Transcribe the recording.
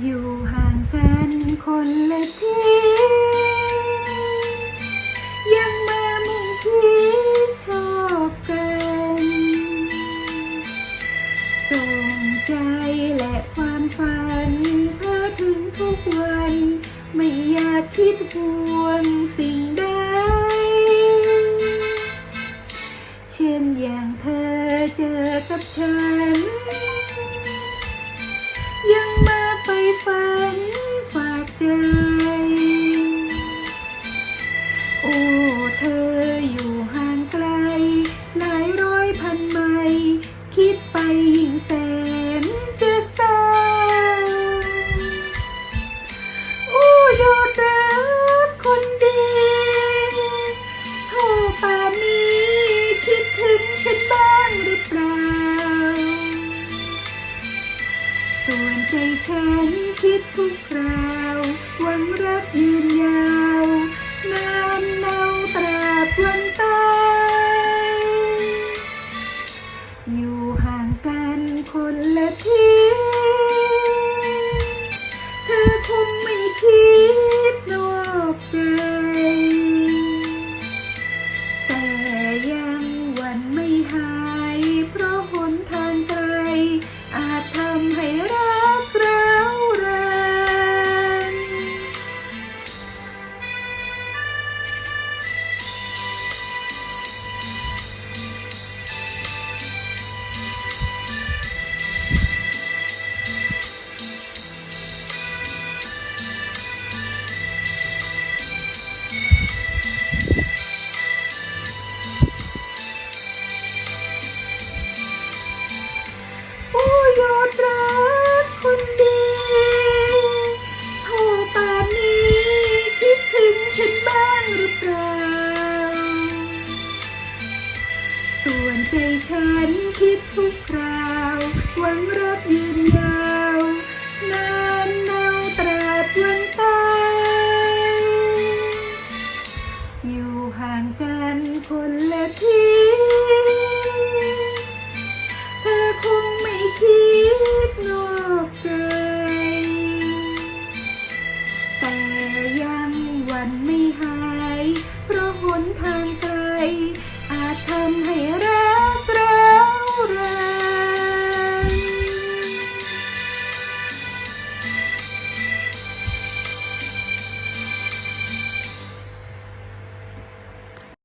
อยู่ห่างกันคนละที่ยังมามุงคิดชอบกัน ส่งใจและความฝันเพื่อถึงทุกวัน ไม่อยากคิดหวงสิ่งใด เช่นอย่างเธอเจอกับฉัน ปล่า ส่วนใจฉันคิดทุกคราวหวังรั ใจฉันคิดทุกคราววันรับยืนยาวนานเนาตราบวันตายอยู่ห่างกันคนละทีเธอคงไม่คิดนอกใจ แต่ยังวันไม่หาย